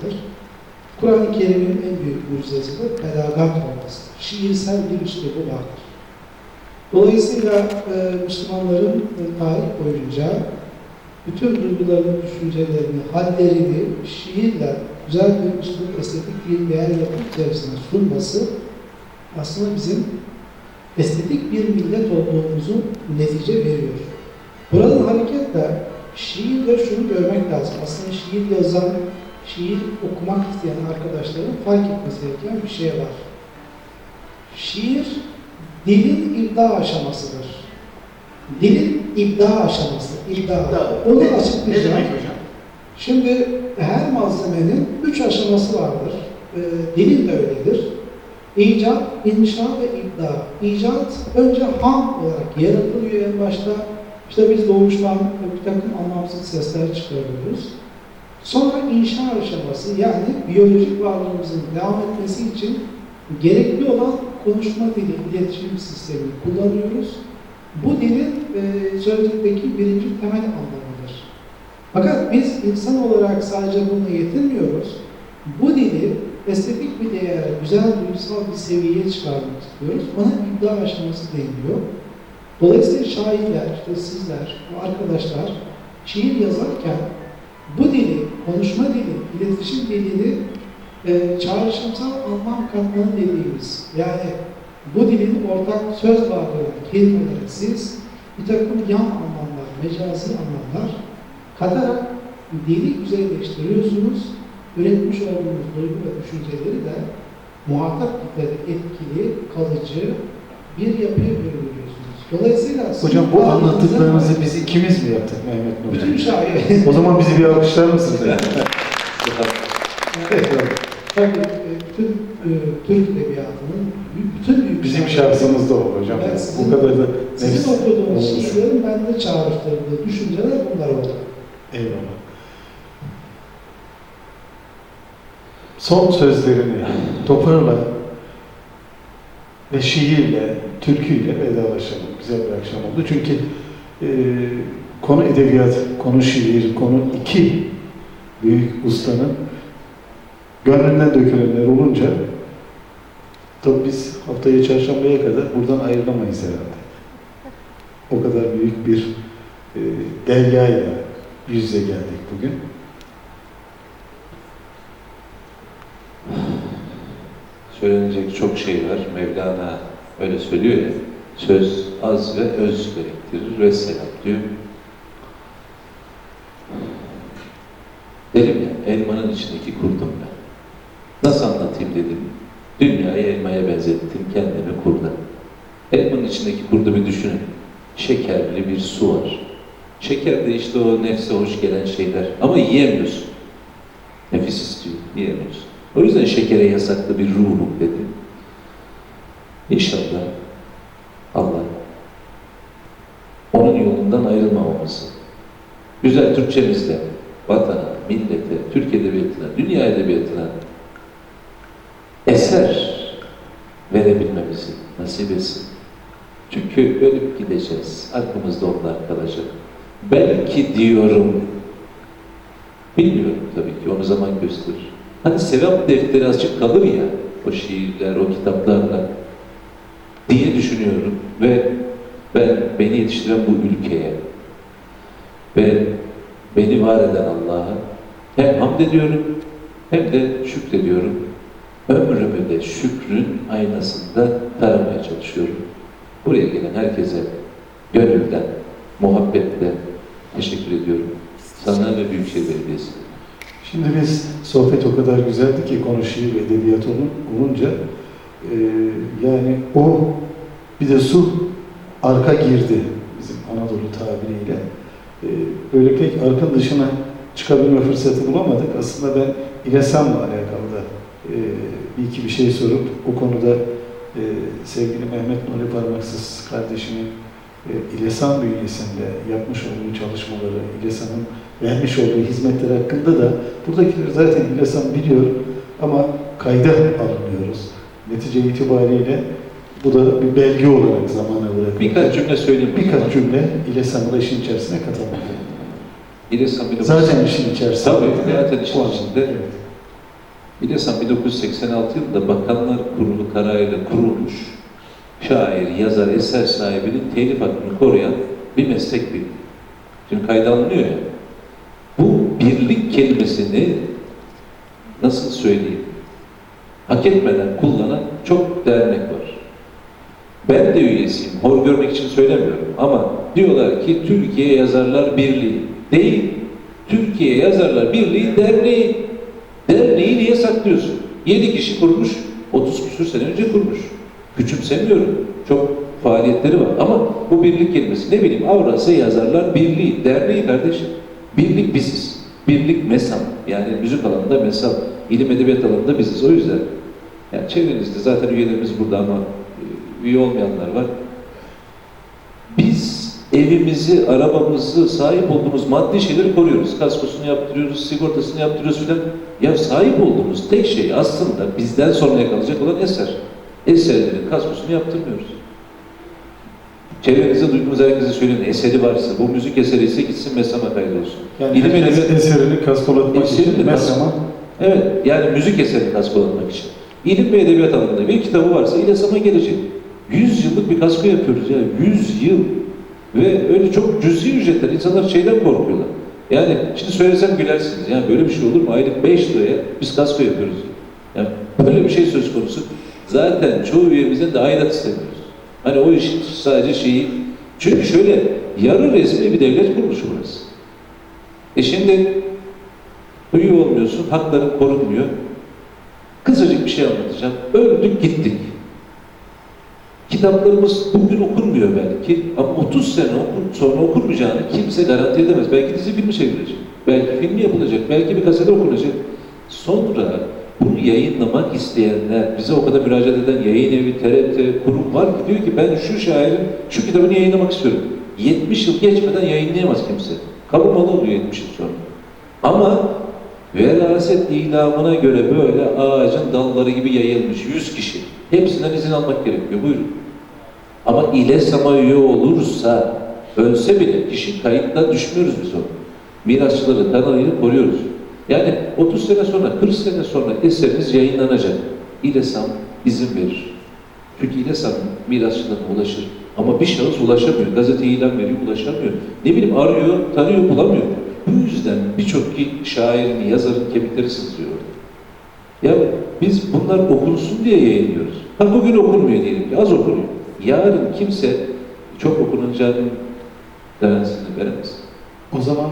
vardır. Kur'an-ı Kerim'in en büyük mucizesi de belagat olmasıdır. Şiirsel bir üslubu vardır. Dolayısıyla e, Müslümanların e, tarih boyunca bütün duygularını, düşüncelerini, hallerini şiirle, güzel bir üslup, estetik bir değer yapı içerisine sunması aslında bizim estetik bir millet olduğumuzu netice veriyor. Buradan hareketle şiirde şunu görmek lazım. Aslında şiir yazan, şiir okumak isteyen arkadaşların fark etmesi gereken bir şey var. Şiir dilin ibda aşamasıdır. Dilin ibda aşaması, ibda. Onu Ne açıklayacağım. demek hocam? Şimdi her malzemenin üç aşaması vardır. Ee, dilin de öyledir. İcat, inşa ve ibda. İcat önce ham olarak yaratılıyor en başta. İşte biz doğuştan bir takım anlamsız sesler çıkarıyoruz. Sonra inşa aşaması yani biyolojik varlığımızın devam etmesi için gerekli olan konuşma dili, iletişim sistemi kullanıyoruz. Bu dilin e, sözlükteki birinci temel anlamıdır. Fakat biz insan olarak sadece bununla yetinmiyoruz. Bu dili estetik bir değere, güzel duygusal bir seviyeye çıkarmak istiyoruz. Ona iddia aşaması deniliyor. Dolayısıyla şairler, işte sizler, arkadaşlar şiir yazarken bu dili, konuşma dili, iletişim dilini e, çağrışımsal anlam katmanı dediğimiz, yani bu dilin ortak söz varlığı kelimeleri siz bir takım yan anlamlar, mecazi anlamlar katarak dili güzelleştiriyorsunuz. Üretmiş olduğunuz duygu ve düşünceleri de muhatap kitlede etkili, kalıcı bir yapıya bürünüyorsunuz. Dolayısıyla Hocam bu anlattıklarınızı biz ikimiz mi yaptık Mehmet Nur? bütün şair O zaman bizi bir alkışlar mısınız? Evet. Tabii e, bütün e, Türk Edebiyatı'nın bütün büyük Bizim şairleri- şahsımız da o hocam. Ben sizin- Bu kadar da Sizin nefis okuduğunuz şiirlerin bende çağrıştırdığı düşünceler bunlar oldu. Eyvallah. Son sözlerini toparla ve şiirle, türküyle vedalaşalım. Güzel bir akşam oldu. Çünkü e, konu edebiyat, konu şiir, konu iki büyük ustanın gönlünden dökülenler olunca tabii biz haftaya çarşambaya kadar buradan ayrılamayız herhalde. O kadar büyük bir e, deryayla yüz yüze geldik bugün. Söylenecek çok şey var. Mevlana öyle söylüyor ya. Söz az ve öz gerektirir. Vesselam diyor. Dedim ya, elmanın içindeki kurdum ben. Nasıl anlatayım dedim. Dünyayı elmaya benzettim, kendimi kurda. Elmanın içindeki kurdu bir düşünün. Şekerli bir su var. Şeker de işte o nefse hoş gelen şeyler. Ama yiyemiyorsun. Nefis istiyor, yiyemiyorsun. O yüzden şekere yasaklı bir ruhum dedim. İnşallah Allah onun yolundan ayrılmamamızı, güzel Türkçemizle vatana, millete, Türk edebiyatına, dünya edebiyatına eser verebilmemizi nasip etsin. Çünkü ölüp gideceğiz. Aklımızda onlar kalacak. Belki diyorum, bilmiyorum tabii ki, onu zaman gösterir. Hani sevap defteri açık kalır ya, o şiirler, o kitaplarla diye düşünüyorum ve ben beni yetiştiren bu ülkeye ve beni var eden Allah'a hem hamd ediyorum hem de şükrediyorum. Ömrümü de şükrün aynasında taramaya çalışıyorum. Buraya gelen herkese gönülden, muhabbetle teşekkür ediyorum. Sana ve Büyükşehir Belediyesi. Şimdi biz sohbet o kadar güzeldi ki konu ve edebiyat olun, olunca e, yani o bir de su arka girdi bizim Anadolu tabiriyle. E, böyle pek arkanın dışına çıkabilme fırsatı bulamadık. Aslında ben İLESAM'la alakalı da e, bir iki bir şey sorup o konuda e, sevgili Mehmet Nuri Parmaksız kardeşimin e, İLESAM bünyesinde yapmış olduğu çalışmaları, İLESAM'ın vermiş olduğu hizmetler hakkında da buradakileri zaten İLESAM biliyor ama kayda alınıyoruz. Netice itibariyle bu da bir belge olarak zamana bırakılıyor. Birkaç cümle söyleyeyim. Birkaç cümle İLESAM'ı da işin içerisine bir de- Zaten işin içerisinde. Tabii, zaten işin içinde. evet. Bilirsen 1986 yılında Bakanlar Kurulu kararıyla kurulmuş şair, yazar, eser sahibinin telif hakkını koruyan bir meslek birliği. Şimdi kayda alınıyor ya. Birlik kelimesini nasıl söyleyeyim? Hak etmeden kullanan çok dernek var. Ben de üyesiyim. Hor görmek için söylemiyorum. Ama diyorlar ki Türkiye Yazarlar Birliği. Değil. Türkiye Yazarlar Birliği derneği. Derneği niye saklıyorsun? 7 kişi kurmuş, 30 küsur sene önce kurmuş. Küçümsemiyorum. Çok faaliyetleri var. Ama bu birlik kelimesi ne bileyim Avrasya Yazarlar Birliği, derneği kardeşim. Birlik biziz. Birlik MESAM. Yani müzik alanında MESAM. İlim edebiyat alanında biziz. O yüzden yani çevrenizde zaten üyelerimiz burada ama e, üye olmayanlar var. Biz evimizi, arabamızı, sahip olduğumuz maddi şeyleri koruyoruz. Kaskosunu yaptırıyoruz, sigortasını yaptırıyoruz filan. Ya sahip olduğumuz tek şey aslında bizden sonraya kalacak olan eser. Eserlerin kaskosunu yaptırmıyoruz. Çevrenizde duyduğunuz herkese söyleyin, eseri varsa, bu müzik eseri ise gitsin mesama kaydolsun. Yani İlim edebiyat- eserini kaskolatmak için mesela Evet, yani müzik eserini kaskolatmak için. İlim ve edebiyat alanında bir kitabı varsa İLESAM'a gelecek. 100 yıllık bir kasko yapıyoruz ya, 100 yıl. Ve öyle çok cüzi ücretler, insanlar şeyden korkuyorlar. Yani şimdi söylesem gülersiniz, yani böyle bir şey olur mu? Aylık 5 liraya biz kasko yapıyoruz. Yani böyle bir şey söz konusu. Zaten çoğu üyemizden de aidat istemiyoruz. Hani o iş sadece şeyi, çünkü şöyle, yarı resmi bir devlet kuruluşu burası. E şimdi Üye olmuyorsun, hakların korunmuyor. Kısacık bir şey anlatacağım. Öldük gittik. Kitaplarımız bugün okunmuyor belki ama 30 sene okur, sonra okunmayacağını kimse garanti edemez. Belki dizi filmi çevrilecek, belki film yapılacak, belki bir kasete okunacak. Sonra bunu yayınlamak isteyenler, bize o kadar müracaat eden yayın evi, TRT, kurum var ki diyor ki ben şu şairin şu kitabını yayınlamak istiyorum. 70 yıl geçmeden yayınlayamaz kimse. Kamu malı oluyor 70 yıl sonra. Ama veraset ilamına göre böyle ağacın dalları gibi yayılmış 100 kişi. Hepsinden izin almak gerekiyor. Buyurun. Ama İLESAM'a üye olursa, ölse bile kişi kayıttan düşmüyoruz biz onu. Mirasçıları, kanalıyla koruyoruz. Yani 30 sene sonra, 40 sene sonra eseriniz yayınlanacak. İLESAM izin verir. Çünkü İLESAM mirasçılarına ulaşır. Ama bir şahıs ulaşamıyor. Gazete ilan veriyor, ulaşamıyor. Ne bileyim arıyor, tanıyor, bulamıyor. Bu yüzden birçok ki şairin, yazarın kemikleri sızlıyor. Ya biz bunlar okunsun diye yayınlıyoruz. Ha bugün okunmuyor diyelim ki, az okunuyor. Yarın kimse çok okunacağının garantisini veremez. o zaman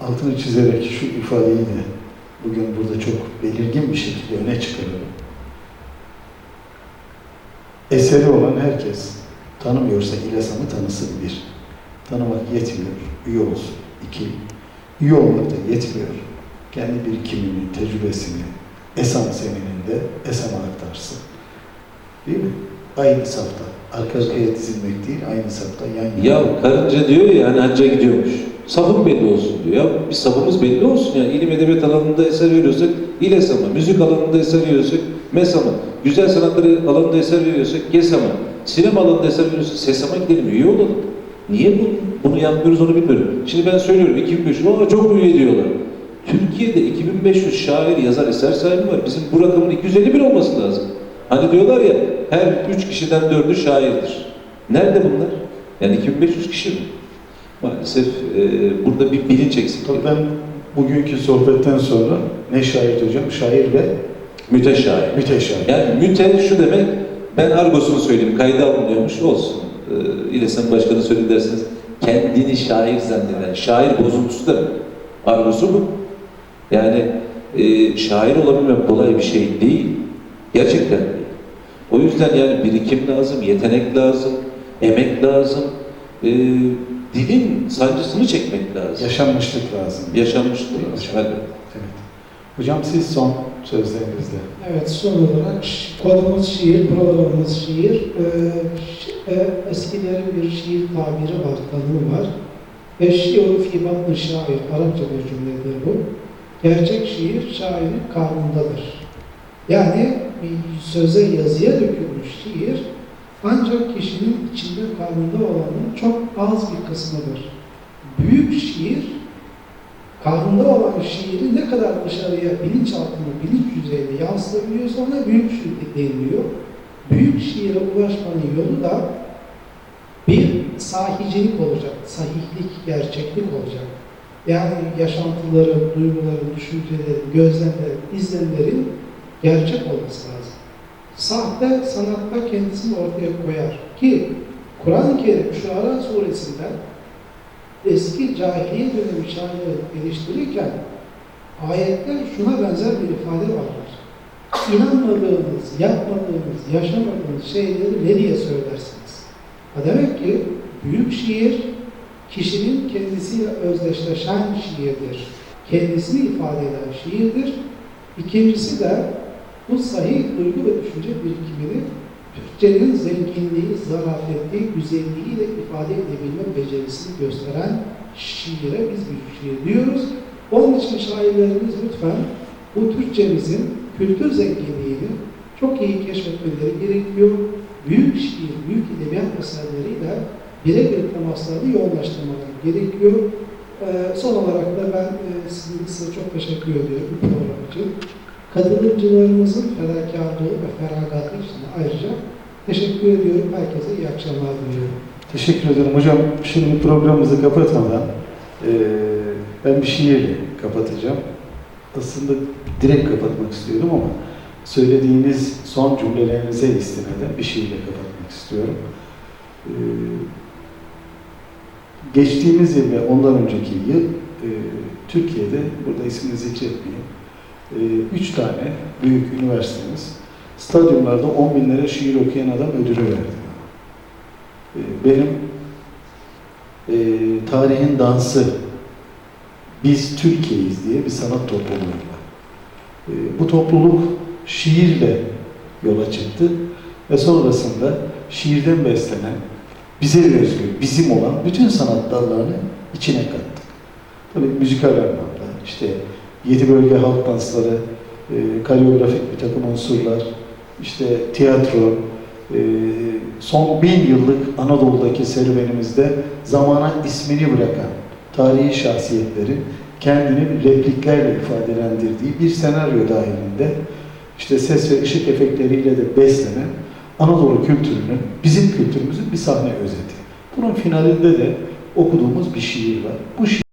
altını çizerek şu ifadeyi de bugün burada çok belirgin bir şekilde öne çıkarıyorum. Eseri olan herkes tanımıyorsa İLESAM'ı tanısın bir. Tanımak yetmiyor, üye olsun. İki, üye olmak da yetmiyor. Kendi birikimini, tecrübesini ESAM semininde ESAM'a aktarsın. Değil mi? Aynı safta. Arka arkaya dizilmek değil, aynı safta yan yana. Ya karınca diyor ya hani hacca gidiyormuş. Safım belli olsun diyor. Ya bir safımız belli olsun ya. İlim edebiyat alanında eser veriyorsak İLESAM'a, müzik alanında eser veriyorsak MESAM'a, güzel sanatları alanında eser veriyorsak GESAM'a, sinema alanında eser veriyorsak SESAM'a gidelim, üye olalım. Niye bunu, bunu yapmıyoruz onu bilmiyorum. Şimdi ben söylüyorum 2500, aa çok üye diyorlar. Türkiye'de 2500 şair, yazar, eser sahibi var. Bizim bu rakamın 251 olması lazım. Hani diyorlar ya her 3 kişiden 4'ü şairdir. Nerede bunlar? Yani 2500 kişi mi? Maalesef e, burada bir bilinç eksikliği. Tabii ben bugünkü sohbetten sonra ne şahit hocam? Şair ve Müteşair. müteşair. Yani müte şu demek, ben argosunu söyleyeyim, kayda alınıyormuş olsun. Ee, İLESAM Başkanı söyledi dersiniz, kendini şair zanneden, şair bozuntusu demek. Argosu bu. Yani e, şair olabilmek kolay bir şey değil. Gerçekten. O yüzden yani birikim lazım, yetenek lazım, emek lazım. Ee, dilin sancısını çekmek lazım. Yaşanmışlık lazım. Yaşanmışlık lazım. Yaşam- Evet. Hocam siz son sözlerinizde. Evet, son olarak konumuz şiir, programımız şiir. Ee, e, eskilerin bir şiir tabiri var, tanımı var. Eşşiru fî batni şair, Arapça bir cümledir bu. Gerçek şiir, şairin karnındadır. Yani bir söze, yazıya dökülmüş şiir, ancak kişinin içinde karnında olanın çok az bir kısmıdır. Büyük şiir, kahrında olan şiiri ne kadar dışarıya bilinçaltına, bilinç düzeyinde yansıtabiliyorsa ona büyük şiir deniliyor. Büyük şiire ulaşmanın yolu da bir sahicilik olacak, sahihlik, gerçeklik olacak. Yani yaşantıların, duyguların, düşüncelerin, gözlemlerin, izlenimlerin gerçek olması lazım. Sahte sanatta kendisini ortaya koyar ki Kur'an-ı Kerim Şuara suresinde eski cahiliye dönemi şairleri eleştirirken ayetler şuna benzer bir ifade vardır. İnanmadığınız, yapmadığınız, yaşamadığınız şeyleri ne diye söylersiniz? Ha demek ki büyük şiir kişinin kendisiyle özdeşleşen şiirdir. Kendisini ifade eden şiirdir. İkincisi de bu sahih duygu ve düşünce birikimini Türkçenin zenginliği, zarafeti, güzelliğiyle ifade edebilme becerisini gösteren şiire biz büyük şiir diyoruz. Onun için şairlerimiz lütfen bu Türkçemizin kültür zenginliğini çok iyi keşfetmeleri gerekiyor. Büyük şiir, büyük edebiyat eserleriyle birebir temaslarını yoğunlaştırmaları gerekiyor. Ee, son olarak da ben e, size çok teşekkür ediyorum bu program için. Katılımcılarımızın fedakarlığı ve feragatı için ayrıca teşekkür ediyorum. Herkese iyi akşamlar diliyorum. Teşekkür ederim hocam. Şimdi programımızı kapatmadan eee, ben bir şiirle kapatacağım. Aslında direkt kapatmak istiyorum ama söylediğiniz son cümlelerinize istinaden bir şiirle kapatmak istiyorum. Eee, geçtiğimiz yıl ve ondan önceki yıl eee, Türkiye'de, burada ismini zikretmeyeyim, üç tane büyük üniversitemiz stadyumlarda 10 bin lira şiir okuyan adam ödülü verdi. Ee, benim e, tarihin dansı biz Türkiye'yiz diye bir sanat topluluğu var. E, bu topluluk şiirle yola çıktı ve sonrasında şiirden beslenen, bize özgü, bizim olan bütün sanat dallarını içine kattık. Tabii müzikal anlamda işte yedi bölge halk dansları, e, koreografik bir takım unsurlar, işte tiyatro, e, son bin yıllık Anadolu'daki serüvenimizde zamana ismini bırakan tarihi şahsiyetlerin kendini repliklerle ifadelendirdiği bir senaryo dahilinde işte ses ve ışık efektleriyle de beslenen Anadolu kültürünün, bizim kültürümüzün bir sahne özeti. Bunun finalinde de okuduğumuz bir şiir var. Bu şiir